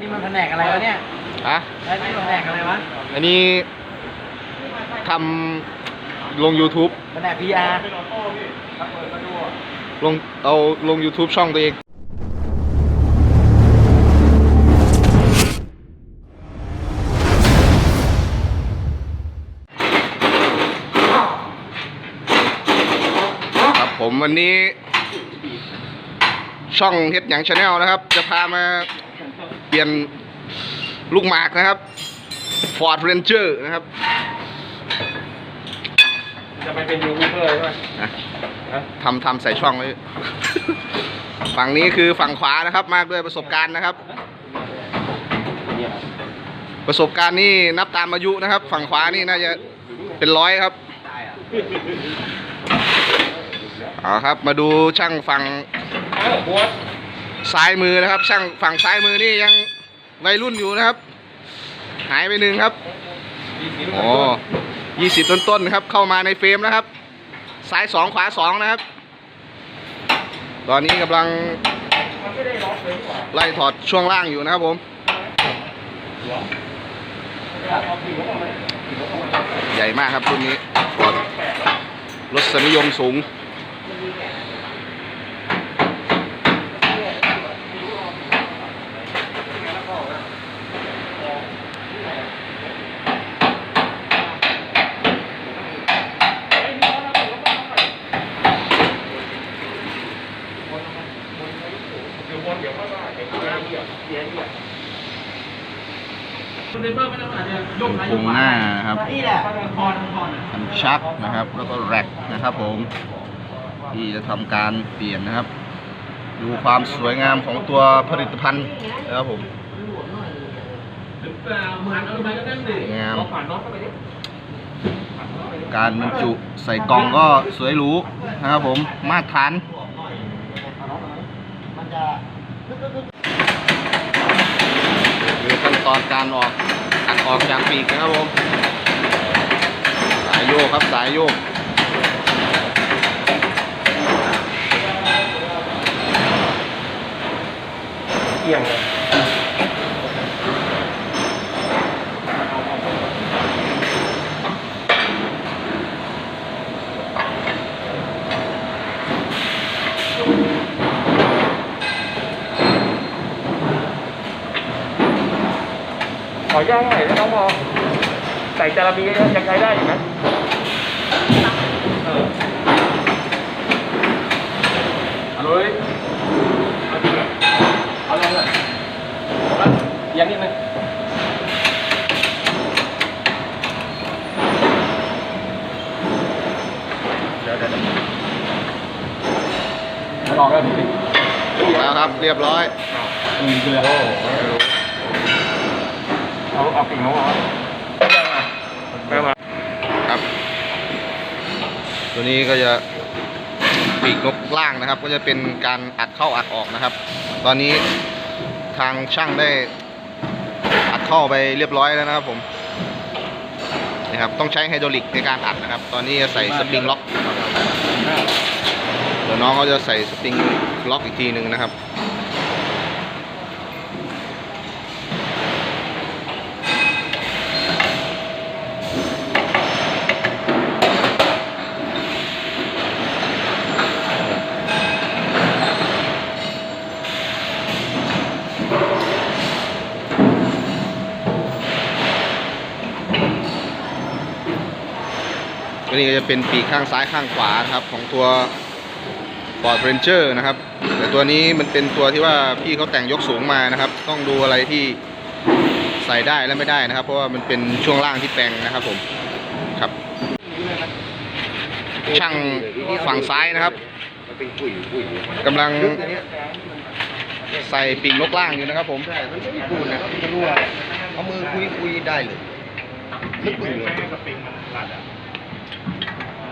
นี่มันแผนกอะไรวะเนี่ยอะไอ้นี่แผนกอะไรวะ อันนี้ทำลง YouTube แผนก PR ลงเอาลง YouTube ช่องตัวเองครับผมวันนี้ช่องเฮ็ดหยังชาแนลนะครับ จะพามา เปลี่ยนลูกหมากนะครับ Ford Ranger นะครับ จะไปเป็นยูทูบเบอร์ใช่ไหมนะทำทำใส่ช่องไว้ ฝั่งนี้คือฝั่งขวานะครับ มากด้วยประสบการณ์นะครับประสบการณ์นี่นับตามอายุนะครับ ฝั่งขวานี่น่าจะเป็นร้อยครับเอาครับ มาดูช่างฝั่ง ซ้ายมือนะครับ ช่างฝั่งซ้ายมือนี่ยังวัยรุ่นอยู่นะครับ หายไปหนึ่งครับโอ้ยี่สิบต้นๆครับ เข้ามาในเฟรมนะครับ ซ้ายสองขวาสองนะครับ ตอนนี้กำลังไล่ถอดช่วงล่างอยู่นะครับผม ใหญ่มากครับรุ่นนี้ฟอร์ดรถสนิยมสูง พุงหน้านะครับนี่แหละพรพรคันชักนะครับ แล้วก็แร็กนะครับผม ที่จะทำการเปลี่ยนนะครับ ดูความสวยงามของตัวผลิตภัณฑ์นะครับผมงามการบรรจุใส่กล่องก็สวยหรูนะครับผมมาตรฐานมันจะคื อนตอนการออกตัดออกจากปีกนะครับผมสายโยกครับสายโยกเกี่ยงเลย ย่างหน่อยนะน้องพอใส่จาระบียังใช้ได้อยู่ไหมเออเอาเลยเอาจริงเหรอเอาลงเลยเอาละเอียังนิดนึงเดี๋ยวเดี๋ยวเดี๋ยวเอาลองแล้วดิ แล้วครับ เรียบร้อย อืมเดือดโอ้ เอาเอาปิ่งน้องเอาแม่มาครับ ตัวนี้ก็จะปีกนกล่างนะครับ ก็จะเป็นการอัดเข้าอัดออกนะครับ ตอนนี้ทางช่างได้อัดเข้าไปเรียบร้อยแล้วนะครับผมนะครับต้องใช้ไฮดรอลิกในการอัดนะครับ ตอนนี้จะใส่สปริงล็อกเดี๋ยวน้องเขาจะใส่สปริงล็อกอีกทีหนึ่งนะครับ ตัวนี้ก็จะเป็นปีกข้างซ้ายข้างขวานะครับของตัว Ford Ranger นะครับ แต่ตัวนี้มันเป็นตัวที่ว่าพี่เขาแต่งยกสูงมานะครับ ต้องดูอะไรที่ใส่ได้และไม่ได้นะครับ เพราะว่ามันเป็นช่วงล่างที่แปลงนะครับผมครับ ช่างฝั่งซ้ายนะครับกำลังใส่ปีกนกล่างอยู่นะครับ ผมใช่มันไม่มีปูนนะไม่รู้ว่าเอามือคุยคุยได้เลยลึกปึ่งเลย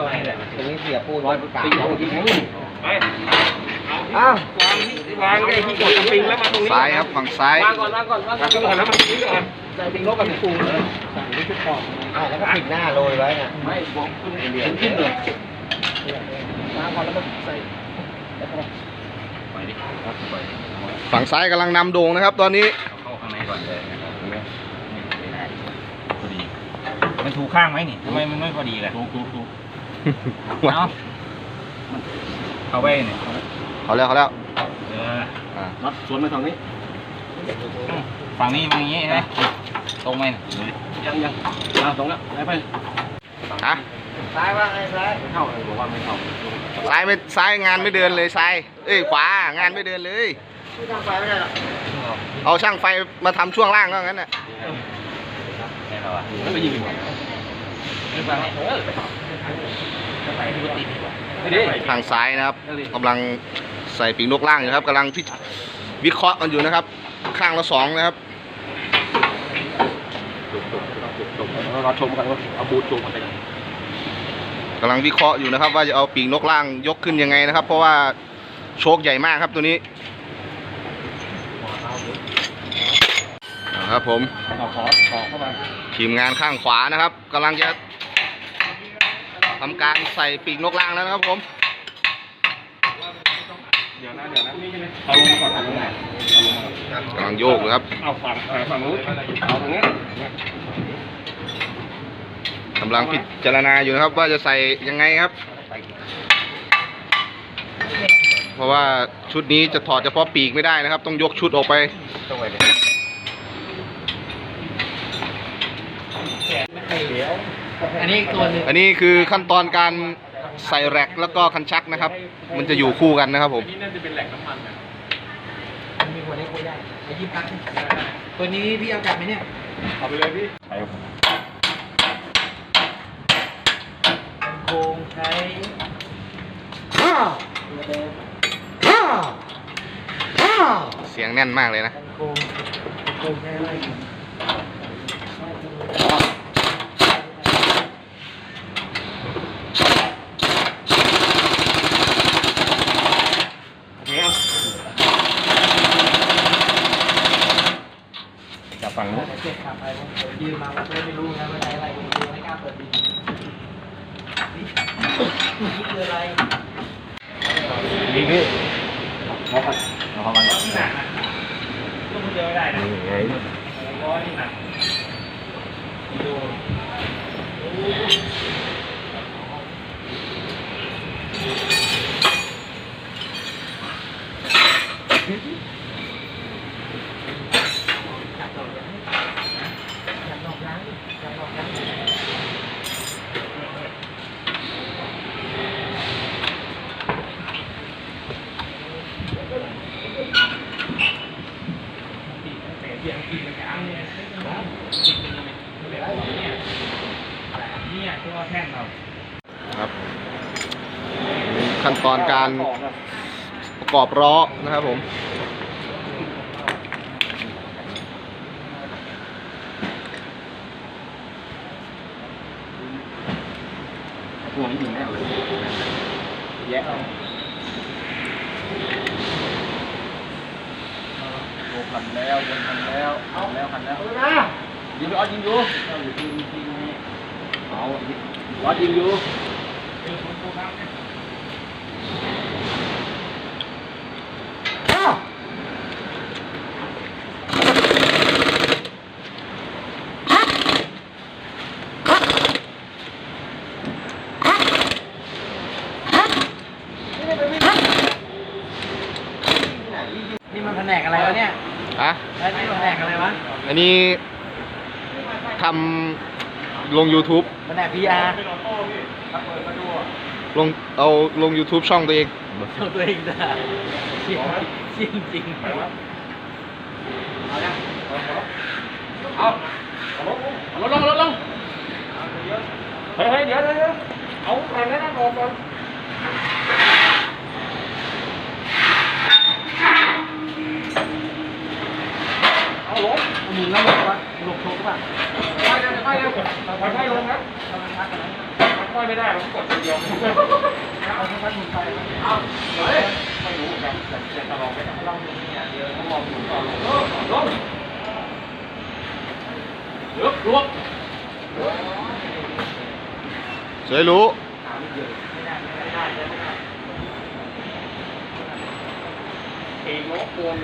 ลอยเลยตรงนี้เสียปูนลอยปากปูนที่นู่ไปอ้าววางที่ได้ที่กดสปริงแล้วมาตรงนี้ซ้ายครับฝั่งซ้ายวางก่อนวางก่อนวางก่อนแล้วมันทิ้งก่อนใส่ปิงลบกับปูนเลยใส่ไม่ชุดขอบอ้าแล้วก็ปิดหน้าโรยไว้น่ะไม่บอกคุณขึ้นเลยวางก่อนแล้วก็ใส่ฝั่งซ้ายกำลังนำโด่งนะครับ ตอนนี้เข้าข้างในก่อนเลยมันถูกข้างไหมนี่ทำไมมันไม่พอดีเลยถูกถูกถูก เอาเข้าไปเนี่ยเขาแล้วเขาแล้วเอออ่าน็อตสวนไปทางนี้ ฝั่งนี้มันอย่างงี้ใช่ไหมตรงไหมเนี่ยยังยังเอาตรงแล้วไปไปฮะซ้ายว่าไงซ้ายเข้าเลยบอกว่าไม่เข้าซ้ายไม่ซ้ายงานไม่เดินเลยซ้ายเอ้ยขวางานไม่เดินเลยไม่ทางไปไม่ได้หรอกเอาช่างไฟมาทำช่วงล่างก็งั้นน่ะแน่นอนแล้วไปยิงดีกว่าไม่ฟังเออไป ทางซ้ายนะครับกำลังใส่ปีกนกล่างอยู่ครับกำลังพิจวิเคราะห์กันอยู่นะครับ ข้างละสองนะครับจบจบจบจบเราชมกันว่าเอาบูทจูงกันไปกำลังวิเคราะห์อยู่นะครับ ว่าจะเอาปีกนกล่างยกขึ้นยังไงนะครับ เพราะว่าโชคใหญ่มากครับตัวนี้นะครับผมเอาขอขอเข้ามาทีมงานข้างขวานะครับกำลังจะ ทำการใส่ปีกนกล่างแล้วนะครับผม เดี๋ยวนะเดี๋ยวนะเอาลงมาก่อนเอาลงมาเอาลงมาก่อนกำลังโยกอยู่ครับเอาฝั่งฝั่งนู้นเอาตรงนี้กำลังพิจารณาอยู่นะครับว่าจะใส่ยังไงครับ เพราะว่าชุดนี้จะถอดเฉพาะปีกไม่ได้นะครับ ต้องยกชุดออกไปตรงไหนเดี๋ยว อันนี้อีกตัวหนึ่งอันนี้คือขั้นตอนการใส่แร็กแล้วก็คันชักนะครับ มันจะอยู่คู่กันนะครับผม นี่น่าจะเป็นแหล่งน้ำมันนะมีหัวเล็กหัวใหญ่ไอ้ยี่ปักตัวนี้พี่เอากลับไหมเนี่ยเอาไปเลยพี่ไปโครงใช้เสียงแน่นมากเลยนะ โครงโครงใช้อะไรับฝั่งนู้นเจ็บขับไปผมยืมมาผมไม่รู้นะว่าใช้อะไรผมดูไม่กล้าเปิดดีนี่คืออะไรนี่พี่เอาเข้าเอาเข้ามาก่อนลูกเดียวไม่ได้นะนี่ไง ร้อยนี่หนักดู เนี่ยตัวแท่นเรา ครับ ขั้นตอนการประกอบล้อนะครับผมพวกนี้ยิงแน่เลยแยะเอาโอ้ขันแล้วบนขันแล้วขันแล้วขันแล้วนะยิงไปออดยิงอยู่เอาอยู่ที่ที่นี่เอาออดยิงอยู่ นี่มันแผนกอะไรวะเนี่ย อะ แล้วนี่มันแผนกอะไรวะ อันนี้ทำลง YouTube แผนก PR ลงเอาลง YouTube ช่องตัวเองโชว์ตัวเองจ้ะเชี่ยเชี่ยจริงเอาเอาลงเอาลงลงลงเฮ้ยเฮ้ยเดี๋ยวเดี๋ยวเดี๋ยวเอาแผ่นนั้นออกก่อน เอาลง มึงแล้วบอกว่าหลบโชก ป่ะค่อยๆนะค่อยๆนะค่อยๆลงครับค่อยไม่ได้เรากดเดียวเอาทั้งพัดมึงไปเอาเฮ้ยไม่รู้ครับแต่จะลองไปลองดูเนี่ยเดี๋ยวต้องลองดูก่อนลงลงลุกลุกสวยรู้เองโน้ตโกน